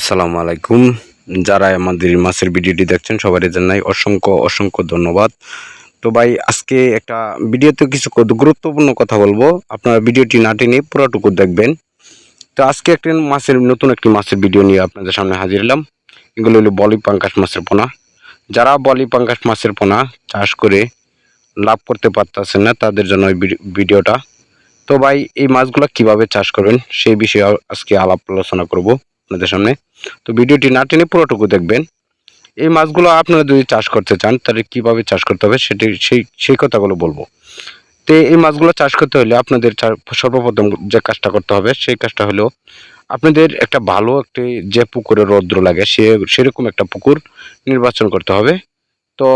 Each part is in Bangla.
আসসালামু আলাইকুম। যারা আমাদের মাছের ভিডিওটি দেখছেন সবারই জানাই অসংখ্য অসংখ্য ধন্যবাদ। তো ভাই, আজকে একটা ভিডিওতে কিছু গুরুত্বপূর্ণ কথা বলব। আপনারা ভিডিওটি না টেনে পুরোটুকু দেখবেন। তো আজকে একটা মাছের, নতুন একটি মাছের ভিডিও নিয়ে আপনাদের সামনে হাজির এলাম। এগুলো হলো বলি পাঙ্কাশ মাছের পোনা। যারা বলি পাঙ্কাশ মাছের পোনা চাষ করে লাভ করতে পারতেছেন না, তাদের জন্য ভিডি- ভিডিওটা। তো ভাই, এই মাছগুলো কীভাবে চাষ করবেন, সেই বিষয়ে আজকে আলাপ আলোচনা করব। আপনাদের সামনে। তো ভিডিওটি না টেনে পুরোটুকু দেখবেন। এই মাছগুলো আপনারা যদি চাষ করতে চান, তাহলে কীভাবে চাষ করতে হবে সেটি সেই সেই কথাগুলো বলব। তো এই মাছগুলো চাষ করতে হলে আপনাদের সর্বপ্রথম যে কাজটা করতে হবে, সেই কাজটা হলো আপনাদের একটা ভালো একটি যে পুকুরে রৌদ্র লাগে, সে, সেরকম একটা পুকুর নির্বাচন করতে হবে। তো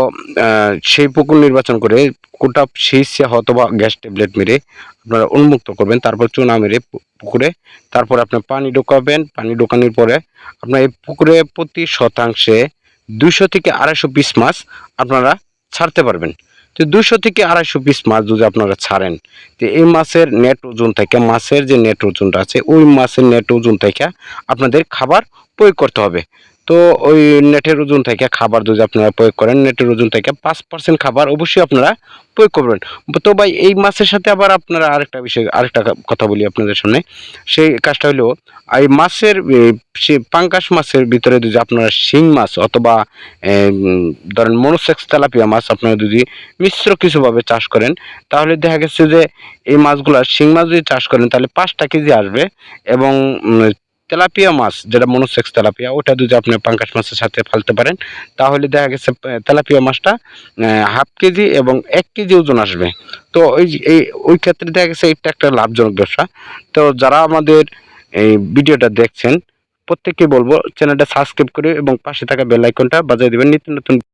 সেই পুকুর নির্বাচন করে কোটা শীষ অথবা গ্যাস ট্যাবলেট মেরে আপনারা উন্মুক্ত করবেন, তারপর চুনা মেরে পুকুরে, তারপর আপনি পানি ঢোকাবেন, পানি ঢোকানোর পরে আপনার এই পুকুরে প্রতি শতাংশে দুইশো থেকে আড়াইশো পিস মাছ আপনারা ছাড়তে পারবেন। তো দুশো থেকে আড়াইশো পিস মাছ যদি আপনারা ছাড়েন, তো এই মাছের নেট ওজন থেকে, মাছের যে নেট ওজনটা আছে, ওই মাছের নেট ওজন থেকে আপনাদের খাবার প্রয়োগ করতে হবে। তো ওই নেটের ওজন থেকে খাবার যদি আপনারা প্রয়োগ করেন, নেটের ওজন থেকে পাঁচ পার্সেন্ট খাবার অবশ্যই আপনারা প্রয়োগ করবেন। তো ভাই, এই মাছের সাথে আবার আপনারা আরেকটা বিষয়, আরেকটা কথা বলি আপনাদের সামনে। সেই কাজটা হলো, এই মাছের সে পাঙ্কাশ মাছের ভিতরে যদি আপনারা শিং মাছ অথবা ধরেন মনোসেক্স তেলাপিয়া মাছ আপনারা যদি মিশ্র কিছুভাবে চাষ করেন, তাহলে দেখা গেছে যে এই মাছগুলা, শিং মাছ যদি চাষ করেন, তাহলে পাঁচটা কেজি আসবে এবং তেলাপিয়া মাছ, যেটা মনোসেক্স তেলাপিয়া, ওটা যদি আপনি পাঙ্কাশ মাছের সাথে ফেলতে পারেন, তাহলে দেখা গেছে তেলাপিয়া মাছটা হাফ কেজি এবং এক কেজি ওজন আসবে। তো ওই এই, ওই ক্ষেত্রে দেখা গেছে, এটা একটা লাভজনক ব্যবসা। তো যারা আমাদের এই ভিডিওটা দেখছেন, প্রত্যেককে বলব, চ্যানেলটা সাবস্ক্রাইব করে এবং পাশে থাকা বেল আইকনটা বাজিয়ে দিবেন। নিত্য নতুন